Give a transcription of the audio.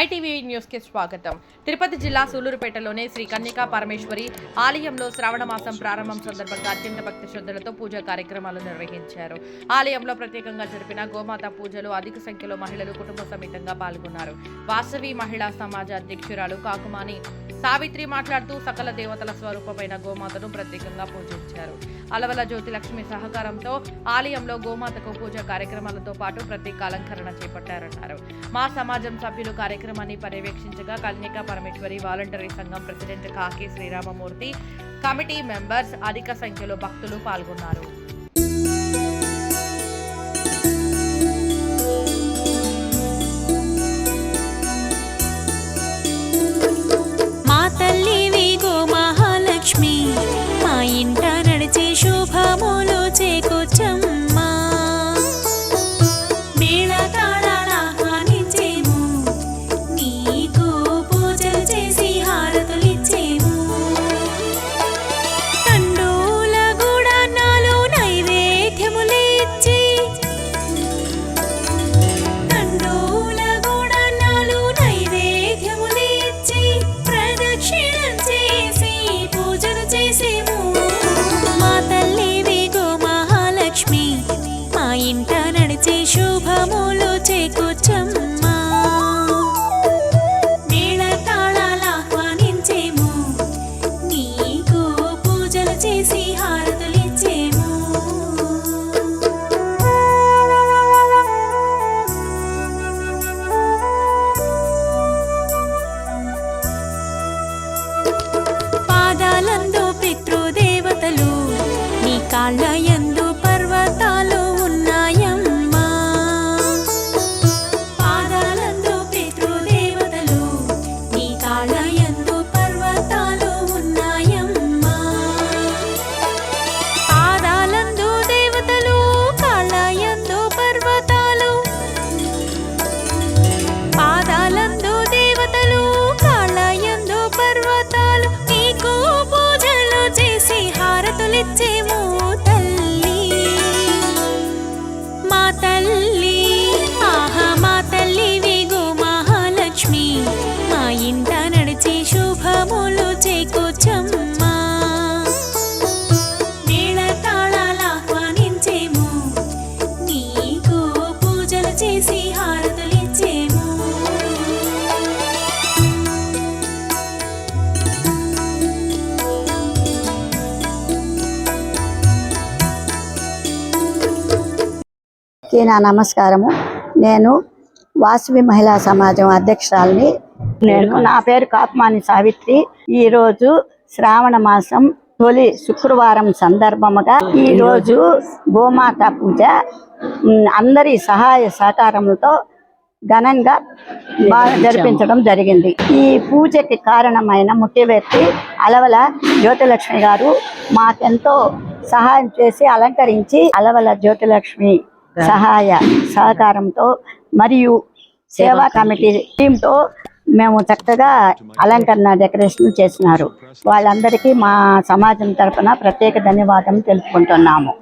MyTV న్యూస్కి స్వాగతం. తిరుపతి జిల్లా సూలూరుపేటలోని శ్రీ కన్యకా పరమేశ్వరి ఆలయంలో శ్రావణ మాసం ప్రారంభం సందర్భంగా అత్యంత భక్తి శ్రద్ధలతో పూజా కార్యక్రమాలు నిర్వహించారు. ఆలయంలో ప్రత్యేకంగా జరిపిన గోమాత పూజలు అధిక సంఖ్యలో మహిళలు కుటుంబ సమేతంగా పాల్గొన్నారు. వాసవి మహిళా సమాజ అధ్యక్షురాలు కాకుమాని సావిత్రి మాట్లాడుతూ సకల దేవతల స్వరూపమైన గోమాతను ప్రత్యేకంగా పూజించారు. అలవల జ్యోతి లక్ష్మి సహకారంతో ఆలయంలో గోమాతకు పూజ కార్యక్రమాలతో పాటు ప్రత్యేక అలంకరణ చేపట్టారన్నారు. మా సమాజం సభ్యులు కార్యక్రమం కార్యక్రమాన్ని పర్యవేక్షించగా కన్యకా పరమేశ్వరి వాలంటరీ సంఘం president Kaki Sriramamurthy committee members అధిక సంఖ్యలో భక్తులు పాల్గొన్నారు. so 磨 కి నా నమస్కారము. నేను వాసవి మహిళా సమాజం అధ్యక్షురాలని. నేను నా పేరు కాత్మాని సావిత్రి. ఈరోజు శ్రావణ మాసం తొలి శుక్రవారం సందర్భముగా ఈరోజు గోమాత పూజ అందరి సహాయ సహకారములతో ఘనంగా బాగా జరిపించడం జరిగింది. ఈ పూజకి కారణమైన ముఖ్య వ్యక్తి అలవల జ్యోతిలక్ష్మి గారు మాకెంతో సహాయం చేసి అలంకరించి అలవల జ్యోతిలక్ష్మి సహాయ సహకారంతో మరియు సేవా కమిటీ టీంతో మేము చక్కగా అలంకరణ డెకరేషన్ చేసినారు. వాళ్ళందరికీ మా సమాజం తరపున ప్రత్యేక ధన్యవాదం తెలుపుకుంటున్నాము.